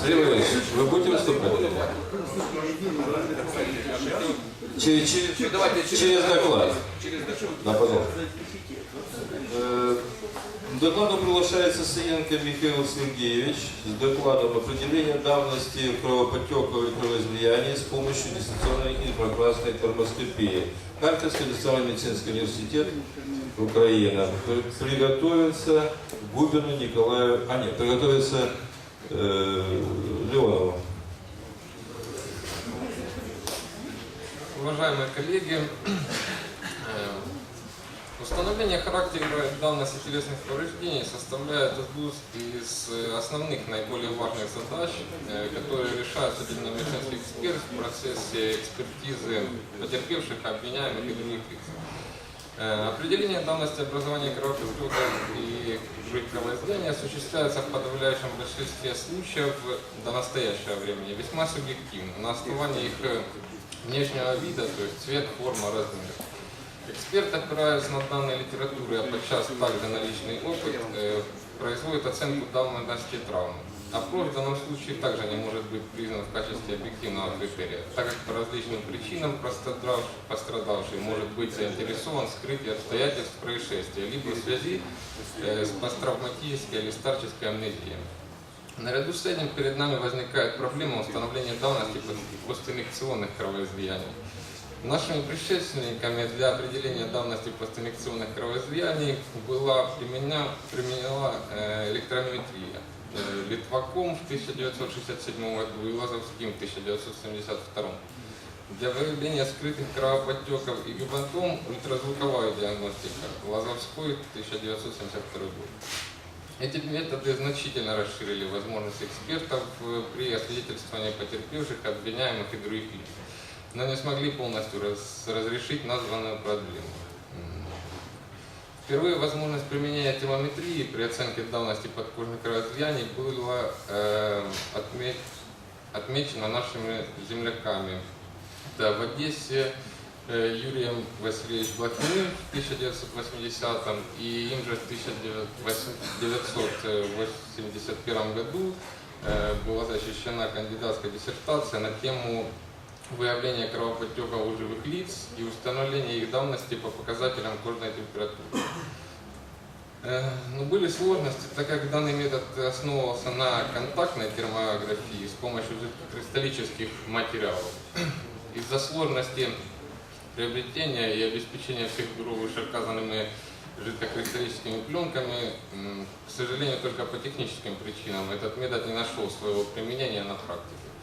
Сергей Валерьевич, вы будете выступать? Через, через, Давайте через доклад. Да, пожалуйста. Э, докладу приглашается Саенко Михаил Сергеевич с докладом определения давности кровоподтека и кровоизлияния с помощью дистанционной инфракрасной термоскопии. Харьковский национальный медицинский университет Украина. При- Приготовится Губину Николаю... А нет, приготовится э, Леонову. Уважаемые коллеги, э, установление характера и давности телесных повреждений составляет из основных наиболее важных задач, э, которые решает судебно-медицинский эксперт в процессе экспертизы потерпевших, обвиняемых и других лиц. Определение давности образования кровоподтека и кровоизлияния осуществляется в подавляющем большинстве случаев до настоящего времени весьма субъективно, на основании их э, внешнего вида, то есть цвет, форма, размер. Эксперт, опираясь на данные литературы, а подчас также на личный опыт, э, производит оценку давности травмы. Опрос в данном случае также не может быть признан в качестве объективного критерия, так как по различным причинам пострадавший, может быть заинтересован в скрытии обстоятельств происшествия, либо в связи э, с посттравматической или старческой амнезией. Наряду с этим перед нами возникает проблема установления давности постинъекционных кровоизлияний. Нашими предшественниками для определения давности постинъекционных кровоизлияний была применена, применена э, электрометрия. Э, Литваком в 1967 году и Лазовским в 1972. Для выявления скрытых кровоподтеков и гипотом ультразвуковая диагностика Лазовской 1972 год. Эти методы значительно расширили возможности экспертов э, при освидетельствовании потерпевших, обвиняемых и других лиц, но не смогли полностью раз- разрешить названную проблему. Впервые возможность применения термометрии при оценке давности подкожных кровоизлияний была э, отме- отмечена нашими земляками. Да, в Одессе э, Юрием Васильевичем Блохиным в 1980 и им же в 1981 году э, была защищена кандидатская диссертация на тему выявления кровоподтеков у живых лиц и установления их давности по показателям кожной температуры. Э, Но были сложности, так как данный метод основывался на контактной термографии с помощью жидкокристаллических материалов. Из-за сложности приобретения и обеспечения всех бюро вышеуказанными жидкокристаллическими пленками, к сожалению, только по техническим причинам этот метод не нашел своего применения на практике.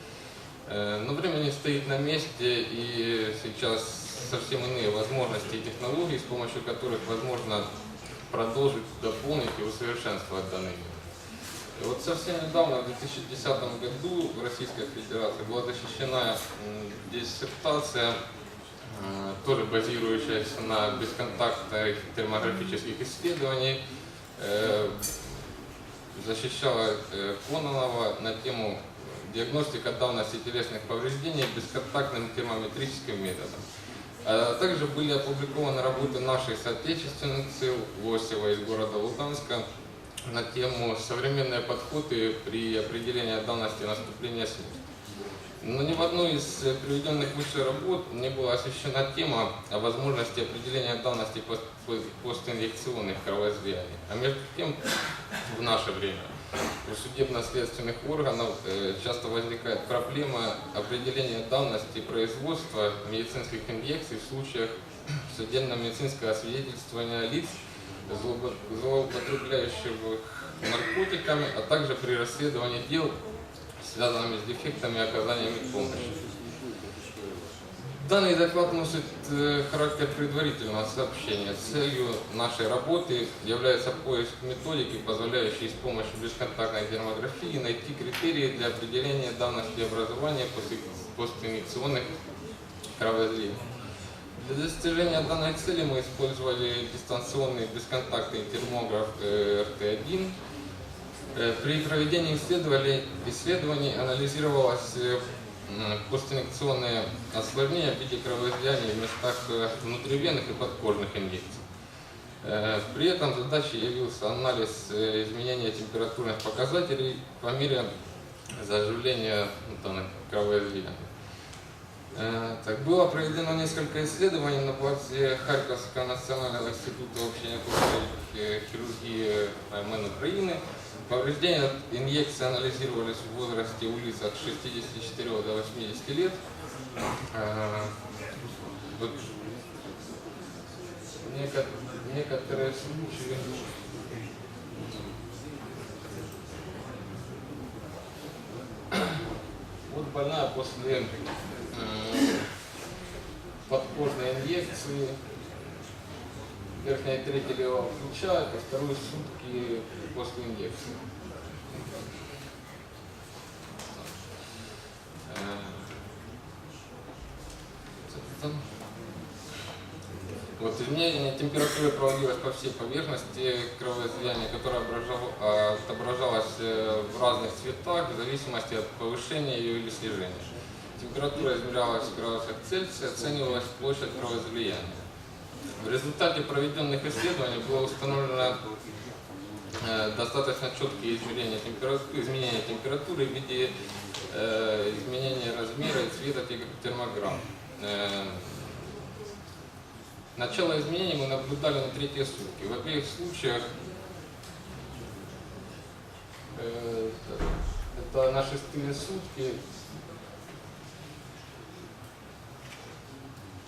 Э, Но время не стоит на месте, и сейчас совсем иные возможности и технологии, с помощью которых возможно продолжить, дополнить и усовершенствовать данный метод. И вот совсем недавно, в 2010 году, в Российской Федерации была защищена диссертация, э, тоже базирующаяся на бесконтактных термографических исследованиях, э, защищала Кононова на тему диагностика давности телесных повреждений бесконтактным термометрическим методом. А также были опубликованы работы нашей соотечественницы Лосева из города Луганска на тему «Современные подходы при определении давности наступления смерти». Но ни в одной из приведенных выше работ не была освещена тема о возможности определения пост- постинъекционных кровоизлияний. А между тем, в наше время у судебно-следственных органов э, часто возникает проблема определения давности производства медицинских инъекций в случаях судебно-медицинского освидетельствования лиц, злоупо- злоупотребляющих наркотиками, а также при расследовании дел, связанными с дефектами оказания помощи. Данный доклад носит э, характер предварительного сообщения. Целью нашей работы является поиск методики, позволяющей с помощью бесконтактной термографии найти критерии для определения давности образования постинъекционных кровоизлияний. Для достижения данной цели мы использовали дистанционный бесконтактный термограф э, RT1. Э, При проведении исследований, исследований анализировалось м, постинъекционные осложнения в виде кровоизлияний в местах э, внутривенных и подкожных инъекций. Э, При этом задачей явился анализ э, изменения температурных показателей по мере заживления данных кровоизлияний. Э, Так, было проведено несколько исследований на базе Харьковского национального института общей э, хирургии МН Украины. Повреждения от инъекции анализировались в возрасте у лиц от 64 до 80 лет. Э, вот неко- некоторые случаи Вот больная после подкожной инъекции верхняя треть левого плеча, это вторые сутки после инъекции. Вот изменение температуры проводилось по всей поверхности кровоизлияния, которое а, отображалось э, в разных цветах в зависимости от повышения ее или снижения. Температура измерялась в градусах Цельсия, оценивалась площадь кровоизлияния. В результате проведенных исследований было установлено э, достаточно четкие измерения температуры, изменения температуры в виде э, изменения размера и цвета те- термограмм. Э, Начало изменений мы наблюдали на третьи сутки. В обеих случаях э, это на шестые сутки.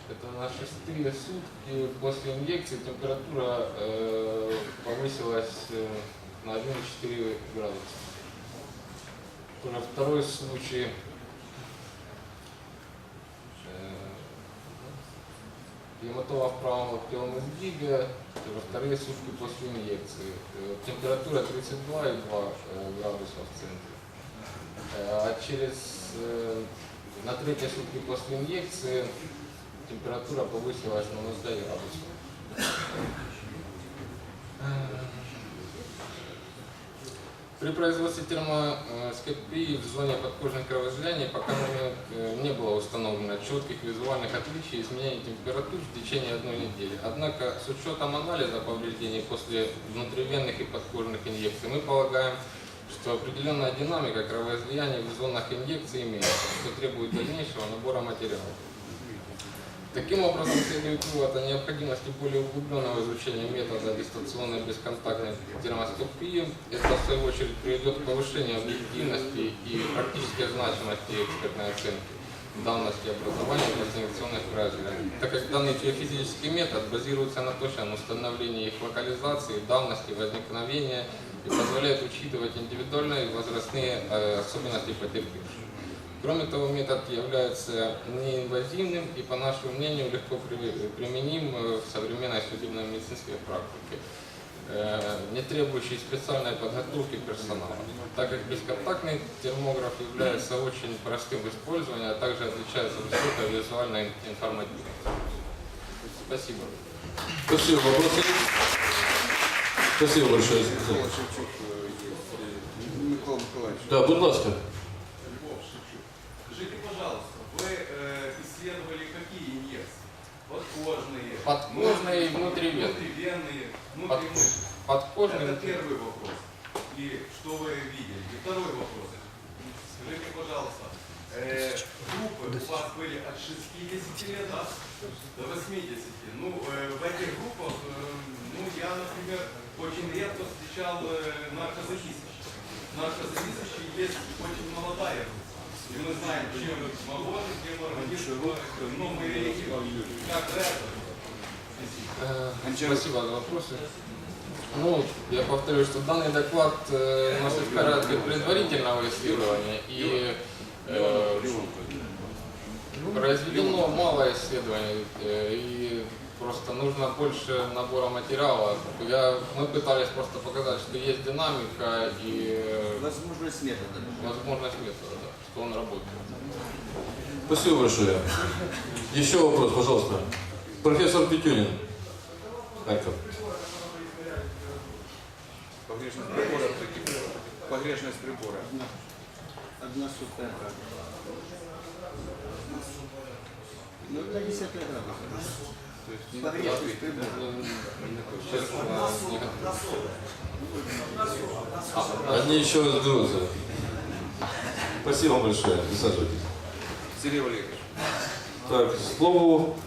Это на шестые сутки после инъекции температура э, повысилась э, на 1,4 градуса. Уже второй случай. э, Гематома в правом локтевом изгибе, уже вторые сутки после инъекции. Э, Температура 32,2 э, градуса в центре. Э, А через э, на третьи сутки после инъекции температура повысилась на 0,9 градусов. При производстве термоскопии в зоне подкожных кровоизлияний пока э, не было установлено четких визуальных отличий изменений температур в течение одной недели. Однако с учетом анализа повреждений после внутривенных и подкожных инъекций мы полагаем, что определенная динамика кровоизлияний в зонах инъекции имеется, что требует дальнейшего набора материалов. Таким образом, следует вывод о необходимости более углубленного изучения метода дистанционной бесконтактной термоскопии. Это, в свою очередь, приведет к повышению объективности и практической значимости экспертной оценки давности образования дистанционных кровоизлияний, так как данный геофизический метод базируется на точном установлении их локализации, давности возникновения и позволяет учитывать индивидуальные возрастные э, особенности потерпевших. Кроме того, метод является неинвазивным и, по нашему мнению, легко при- применим э, в современной судебной медицинской практике, э, не требующий специальной подготовки персонала, так как бесконтактный термограф является очень простым в использовании, а также отличается высокой визуальной информативностью. Спасибо. Спасибо. Вопросы? Спасибо большое. Э. Да, будь ласка. Скажите, пожалуйста, вы э, исследовали какие инъекции? Подкожные, Подкожные и внутри- внутривенные. внутривенные, Под- внутримышечные. Подкожный Это первый вопрос. И что вы видели? И второй вопрос. Скажите, пожалуйста, э, группы у вас были от 60 лет да, до 80. Ну, э, в этих группах, э, ну, я, например, очень редко встречал э, наркозависящих. Наркозависящие есть очень молодая группа. И мы знаем, чем моложе, тем организм, ну, мы как это. Э, Спасибо за вопросы. Ну, я повторю, что данный доклад э, носит характер предварительного исследования и э, произведено мало исследований э, и просто нужно больше набора материала. Я, мы пытались просто показать, что есть динамика и э, Возможность метода. возможность метода, да, что он работает. Спасибо большое. Еще вопрос, пожалуйста. Профессор Петюнин. Харьков. Погрешность прибора. Погрешность прибора. Одна сотая градуса. Ну, до 10 градусов. То есть не Погрешность прибора. Не- Они еще разберутся. Спасибо большое. Присаживайтесь. Сергей Валерьевич. Так, к слову,